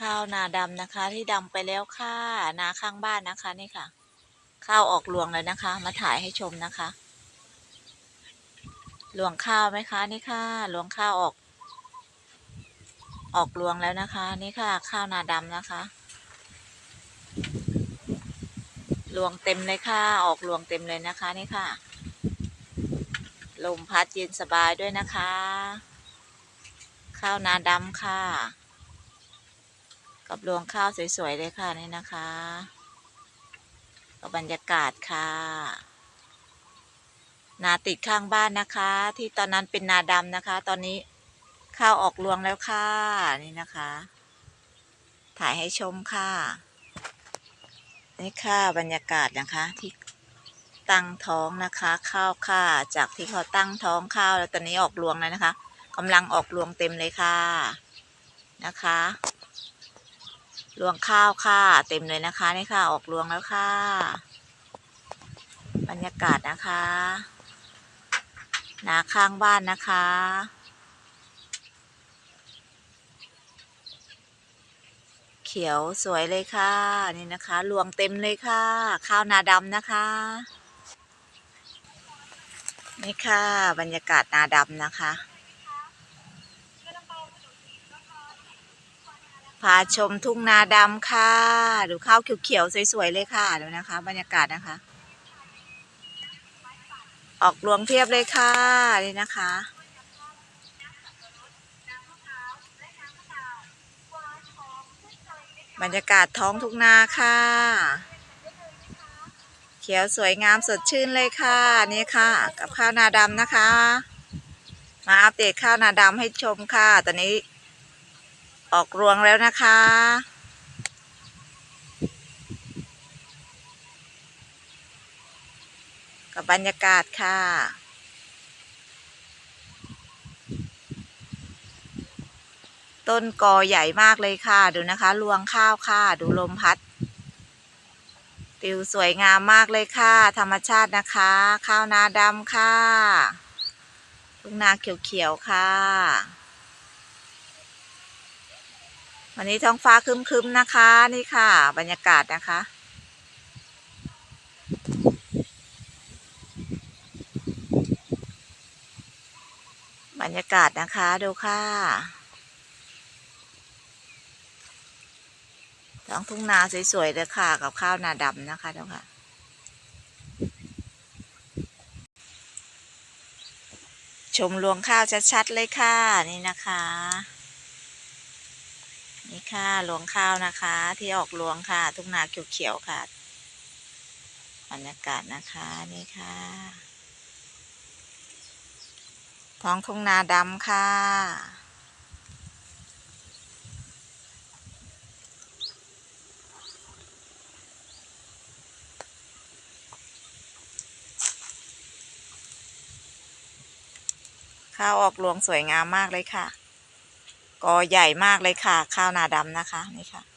ข้าวนาดำนะคะ ที่ดำไปแล้วค่ะนาข้างบ้านนะคะนี่ค่ะ ข้าวออกรวงเลยนะคะ มาถ่ายให้ชมนะคะรวงข้าวไหมคะนี่ค่ะรวงข้าวออก ออกรวงแล้วนะคะ นี่ค่ะ ข้าวนาดำนะคะรวงเต็มเลยค่ะ ออกรวงเต็มเลยนะคะนี่ค่ะ ลมพัดเย็นสบายด้วยนะคะ ข้าวนาดำค่ะ กับรวงข้าวสวยๆเลยค่ะนี่นะคะกับบรรยากาศค่ะนาติดข้างบ้านนะคะ ที่ตอนนั้นเป็นนาดำนะคะ ตอนนี้ข้าวออกรวงแล้วค่ะนี่นะคะ ถ่ายให้ชมค่ะนี่ค่ะบรรยากาศนะคะที่ตั้งท้องนะคะข้าวค่ะ จากที่เขาตั้งท้องข้าวแล้วตอนนี้ออกรวงแล้วนะคะกำลังออกรวงเต็มเลยค่ะนะคะ รวงข้าวค่ะ เต็มเลยนะคะนี่ค่ะ ออกรวงแล้วค่ะ บรรยากาศนะคะนาข้างบ้านนะคะ เขียวสวยเลยค่ะ นี่นะคะรวงเต็มเลยค่ะ ข้าวนาดำนะคะ นี่ค่ะ บรรยากาศนาดำนะคะ พาชมทุ่งนาดำค่ะ ดูข้าวเขียวๆสวยๆเลยค่ะดูนะคะ บรรยากาศนะคะ ออกรวงเทียบเลยค่ะนี่นะคะบรรยากาศท้องทุ่งนาค่ะ เขียวสวยงามสดชื่นเลยค่ะ นี่ค่ะ กับข้าวนาดำนะคะ มาอัปเดตข้าวนาดำให้ชมค่ะ ตอนนี้ ออกรวงแล้วนะคะ กับบรรยากาศค่ะต้นกอใหญ่มากเลยค่ะ ดูนะคะ รวงข้าวค่ะ ดูลมพัด ติวสวยงามมากเลยค่ะ ธรรมชาตินะคะ ข้าวนาดำค่ะ ทุ่งนาเขียวๆค่ะ วันนี้ท้องฟ้าครึมๆนะคะ นี่ค่ะ บรรยากาศนะคะ บรรยากาศนะคะดูค่ะท้องทุ่งนาสวยๆเลยค่ะ กับข้าวนาดำนะคะดูค่ะชมรวงข้าวชัดๆเลยค่ะ นี่นะคะ ค่ะรวงข้าวนะคะ ที่ออกรวงค่ะ ทุ่งนาเขียวๆค่ะบรรยากาศนะคะนี่ค่ะท้องทุ่งนาดำค่ะ ข้าวออกรวงสวยงามมากเลยค่ะ กอใหญ่มากเลยค่ะ ข้าวนาดำนะคะนี่ค่ะ